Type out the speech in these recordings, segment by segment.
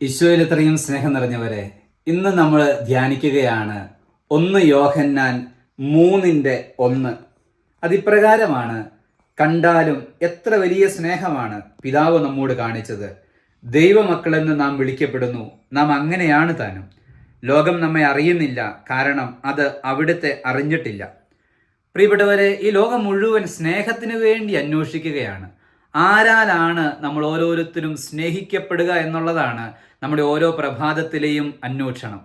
ഈശോയിൽ ഇത്രയും സ്നേഹം നിറഞ്ഞവരെ ഇന്ന് നമ്മൾ ധ്യാനിക്കുകയാണ് ഒന്ന് യോഹന്നാൻ മൂന്നിന്റെ ഒന്ന്. അതിപ്രകാരമാണ് കണ്ടാലും എത്ര വലിയ സ്നേഹമാണ് പിതാവ് നമ്മോട് കാണിച്ചത്. ദൈവമക്കളെന്ന് നാം വിളിക്കപ്പെടുന്നു നാം അങ്ങനെയാണ് താനും. ലോകം നമ്മെ അറിയുന്നില്ല കാരണം അത് അവിടുത്തെ അറിഞ്ഞിട്ടില്ല. പ്രിയപ്പെട്ടവരെ ഈ ലോകം മുഴുവൻ സ്നേഹത്തിന് വേണ്ടി അന്വേഷിക്കുകയാണ്. ആരാലാണ് നമ്മൾ ഓരോരുത്തരും സ്നേഹിക്കപ്പെടുക എന്നുള്ളതാണ് നമ്മുടെ ഓരോ പ്രഭാതത്തിലെയും അന്വേഷണം.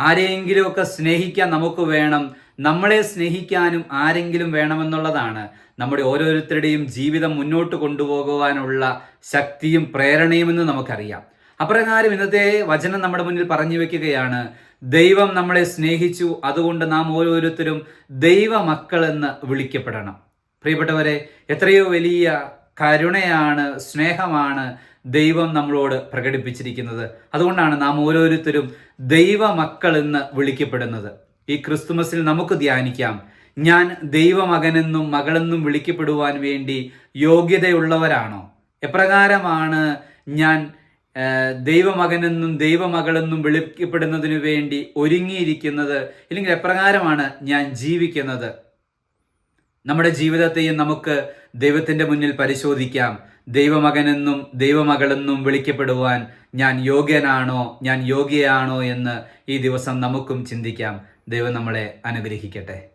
ആരെയെങ്കിലുമൊക്കെ സ്നേഹിക്കാൻ നമുക്ക് വേണം നമ്മളെ സ്നേഹിക്കാനും ആരെങ്കിലും വേണമെന്നുള്ളതാണ് നമ്മുടെ ഓരോരുത്തരുടെയും ജീവിതം മുന്നോട്ട് കൊണ്ടുപോകുവാനുള്ള ശക്തിയും പ്രേരണയുമെന്ന് നമുക്കറിയാം. അപ്രകാരം ഇന്നത്തെ വചനം നമ്മുടെ മുന്നിൽ പറഞ്ഞു വെക്കുകയാണ് ദൈവം നമ്മളെ സ്നേഹിച്ചു അതുകൊണ്ട് നാം ഓരോരുത്തരും ദൈവ മക്കളെന്ന് വിളിക്കപ്പെടണം. പ്രിയപ്പെട്ടവരെ എത്രയോ വലിയ കരുണയാണ് സ്നേഹമാണ് ദൈവം നമ്മളോട് പ്രകടിപ്പിച്ചിരിക്കുന്നത്. അതുകൊണ്ടാണ് നാം ഓരോരുത്തരും ദൈവമക്കൾ എന്ന് വിളിക്കപ്പെടുന്നത്. ഈ ക്രിസ്തുമസിൽ നമുക്ക് ധ്യാനിക്കാം. ഞാൻ ദൈവമകനെന്നും മകളെന്നും വിളിക്കപ്പെടുവാൻ വേണ്ടി യോഗ്യതയുള്ളവരാണോ? എപ്രകാരമാണ് ഞാൻ ദൈവമകനെന്നും ദൈവമകളെന്നും വിളിക്കപ്പെടുന്നതിനു വേണ്ടി ഒരുങ്ങിയിരിക്കുന്നത്? ഇല്ലെങ്കിൽ എപ്രകാരമാണ് ഞാൻ ജീവിക്കുന്നത്? നമ്മുടെ ജീവിതത്തെയും നമുക്ക് ദൈവത്തിന്റെ മുന്നിൽ പരിശോധിക്കാം. ദൈവമകനെന്നും ദൈവമകളെന്നും വിളിക്കപ്പെടുവാൻ ഞാൻ യോഗ്യനാണോ ഞാൻ യോഗ്യയാണോ എന്ന് ഈ ദിവസം നമുക്കും ചിന്തിക്കാം. ദൈവം നമ്മളെ അനുഗ്രഹിക്കട്ടെ.